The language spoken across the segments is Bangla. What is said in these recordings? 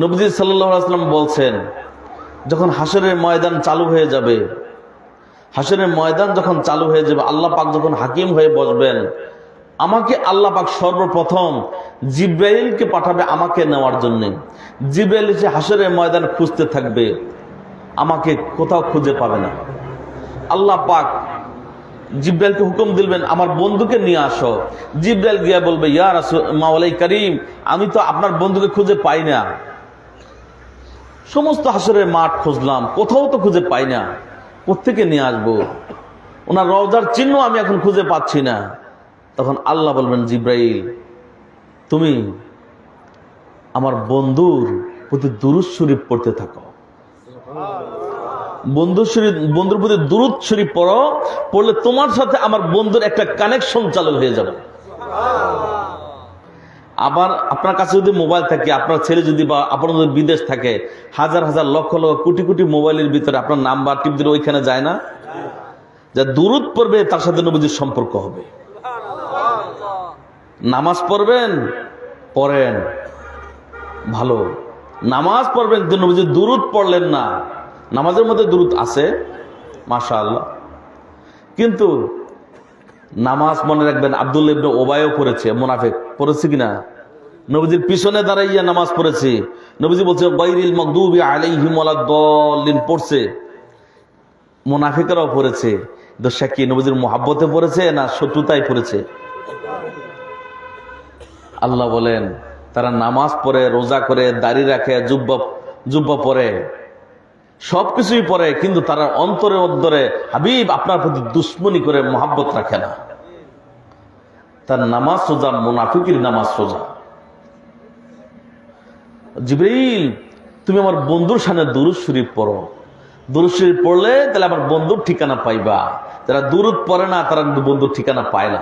নবজি সাল্লাম বলছেন, যখন হাসরের ময়দান চালু হয়ে যাবে, হাসরের ময়দান যখন চালু হয়ে যাবে, আল্লাহ পাক যখন হাকিম হয়ে বসবেন, আমাকে আল্লাহ পাক সর্বপ্রথম জিব্রাইলকে পাঠাবে আমাকে নেওয়ার জন্য। জিব্রাইল এসে হাসরের ময়দান খুঁজতে থাকবে, আমাকে কোথাও খুঁজে পাবে না। আল্লাহ পাক জিব্রাইলকে হুকুম দিলবেন, আমার বন্ধুকে নিয়ে আসো। জিব্রাইল গিয়া বলবে, ইয়া রাসূল মাওলাই করিম, আমি তো আপনার বন্ধুকে খুঁজে পাই না। সমস্ত হাসরের মাঠ খুঁজলাম, কোথাও তো খুঁজে পাই না। কোথেকে নিয়ে আসব? ওনার রওজার চিহ্ন আমি এখন খুঁজে পাচ্ছি না। তখন আল্লাহ বলবেন, জিব্রাইল, তুমি আমার বন্ধুর প্রতি দুরুদ শরীফ পড়তে থাকো। বন্ধু শরীফ, বন্ধুর প্রতি দুরুদ শরীফ পড়ো, পড়লে তোমার সাথে আমার বন্ধুর একটা কানেকশন চালু হয়ে যাবে। আবার আপনার কাছে যদি মোবাইল থাকে, আপনার ছেলে যদি বা আপনার যদি বিদেশ থাকে, হাজার হাজার লক্ষ লক্ষ কোটি কোটি মোবাইলের ভিতরে আপনার নাম্বার টিপ দিলে ওইখানে যায় না? যা দূরত পড়বে, তার সাথে নবীজির সম্পর্ক হবে। নামাজ পড়বেন, পড়েন। ভালো। নামাজ পড়বেন, কিন্তু নবীজি দূরত পড়লেন না। নামাজের মধ্যে দূরত আছে মাশা আল্লাহ কিন্তু নামাজ মনে রাখবেন আব্দুল ইবনে ওবায়ও পড়েছে, মোনাফেক। পড়েছে কিনা নবীজির পিছনে দাঁড়াইয়া নামাজ পড়েছে। নবীজি বলছে বাইরিল মকদুবি আলাইহিম ওয়ালাদ্দাল্লিন পড়ছে। মোনাফিকরাও পড়েছে। সে কি নবীজির মোহাব্বতে পড়েছে না শত্রুতায় পড়েছে? আল্লাহ বলেন, তারা নামাজ পড়ে, রোজা করে, দাড়ি রাখে, জুব্বা জুব্বা পরে। সবকিছুই পরে, কিন্তু তারা অন্তরে অন্তরে, হাবিব আপনার প্রতি দুশ্মনী করে মোহাব্বত রাখে না। তার নামাজ সোজা, মুনাফিকির নামাজ সোজা। জিবরিল, তুমি আমার বন্ধুর সামনে দুরুদ শরীফ পড়ো। দুরুদ শরীফ পড়লে তাহলে আমার বন্ধুর ঠিকানা পাইবা। যারা দুরুদ পড়ে না, তারা কিন্তু বন্ধুর ঠিকানা পায় না।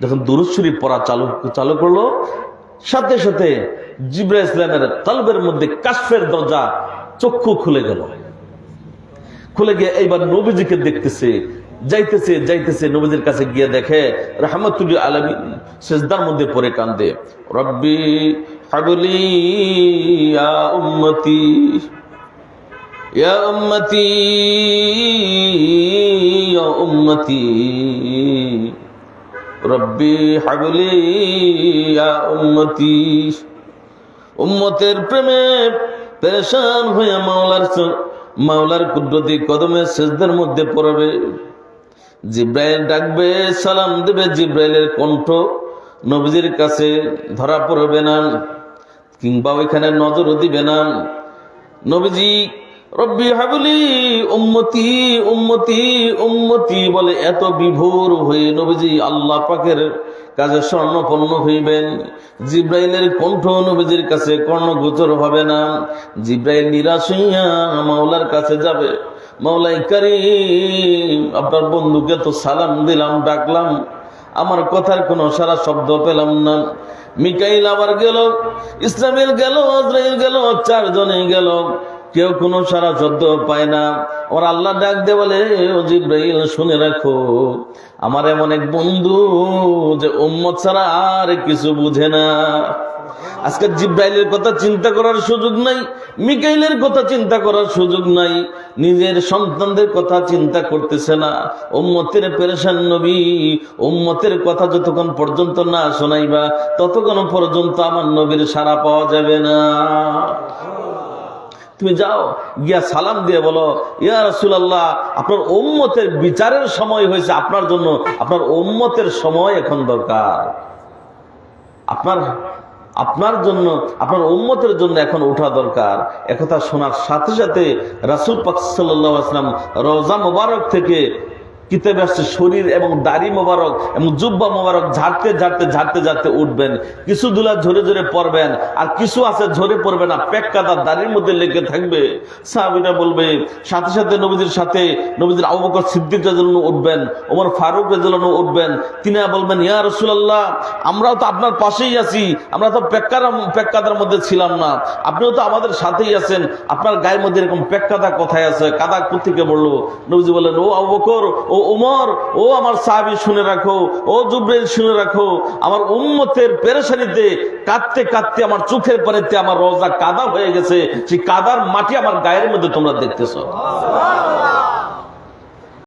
যখন দুরুদ শরীফ পড়া চালু চালু করল সাথে সাথে জিব্রা ইসলামের কলবের মধ্যে কাশফের দরজা চক্ষু খুলে গেল। খুলে গিয়ে এইবার নবীজিকে দেখতেছে, যাইতেছে যাইতেছে, নবীজির কাছে গিয়ে দেখে রহমতুল্লাহ আলমী সেজদার মধ্যে পরে কান্দে। রব্বি হাবলি উম্মতি উম্মতি রব্বি হাবলি উম্মতি। উম্মতের প্রেমে পেরেশান হয়ে মাওলার মাওলার কুদরতি কদমে সেজদের মধ্যে পড়বে। জিব্রাইল ডাকবে, সালাম দেবে জিব্রাইলের কণ্ঠ। নবীজির কাছে ধরা পড়বে না, কিংবা ওইখানে নজরও দিবে না। নবীজি রব্বি হাবলি উম্মতি উম্মতি উম্মতি বলে এত বিভোর হয়ে নবীজি আল্লাহ পাকের কাজে স্বর্ণপন্ন হইবেন। জিব্রাইলের কণ্ঠ নবীজির কাছে কর্ণগোচর হবে না। জিব্রাইল নিরাশ হইয়া মাওলার কাছে যাবে। মাওলাই কারিম, আপনার বন্ধুকে তো সালাম দিলাম, ডাকলাম। আমার কথার কোনো সারা শব্দ পেলাম না। মিকাইল আবার গেল ইসলামেল গেল, আজরাইল গেল চারজনে গেল। কেউ কোনো সারা শব্দ পায় না। ওর আল্লাহ ডাক দে বলে, ও জিব্রাইল, শুনে রাখো। আমার এমন এক বন্ধু যে উম্মত ছাড়া আর কিছু বুঝে না। আজকে জিব্রাইলের কথা চিন্তা করার সুযোগ নাই, মিকাইলের কথা চিন্তা করার সুযোগ নাই। নিজের সন্তানদের কথা চিন্তা করতেছে না। উম্মতের পেরেশান নবী, উম্মতের কথা যতক্ষণ পর্যন্ত না শোনাইবা, ততক্ষণ পর্যন্ত আমার নবীর সারা পাওয়া যাবে না। তুমি যাও, গিয়া সালাম দিয়ে বলো, ইয়া রাসূলুল্লাহ, আপনার ওম্মতের বিচারের সময় হয়েছে, আপনার জন্য, আপনার ওম্মতের সময় এখন দরকার। আপনার আপনার জন্য, আপনার উম্মতের জন্য এখন ওঠা দরকার। একথা শোনার সাথে সাথে রাসুল পাক সাল্লাম রোজা মোবারক থেকে কিতাবে আসছে, শরীর এবং দাড়ি মোবারক এবং জুব্বা মোবারক ঝাড়তে ঝাড়তে ঝাড়তে ঝাড়তে উঠবেন। কিছু দুলা ঝরে ঝরে পড়বেন, আর কিছু আছে ঝরে পড়বে না পেক কাদা দাড়ির মধ্যে লেগে থাকবে। সাহাবিরা বলবে, সাথে সাথে নবীজির সাথে নবীজির আবু বকর সিদ্দিক আনহু উঠবেন, ওমর ফারুক আনহু উঠবেন। তিনি বলবেন, ইয়া রাসূলুল্লাহ, আমরাও তো আপনার পাশেই আছি, আমরা তো পেক্কার পেক্কাদার মধ্যে ছিলাম না। আপনিও তো আমাদের সাথেই আছেন, আপনার গায়ের মধ্যে এরকম পেক্কাদা কোথায় আছে? কাদা কোথেকে বলল, নবীজি বললেন, ও আবু বকর, ও ও উমর, ও আমার সাহাবি শুনে রাখো, ও জুব্রেল শুনে রাখো, আমার উম্মতের পেরেশানিতে কাঁদতে কাঁদতে, আমার চোখের পানিতে আমার রোজা কাদা হয়ে গেছে, সেই কাদার মাটি আমার গায়ের মধ্যে তোমরা দেখতেছো।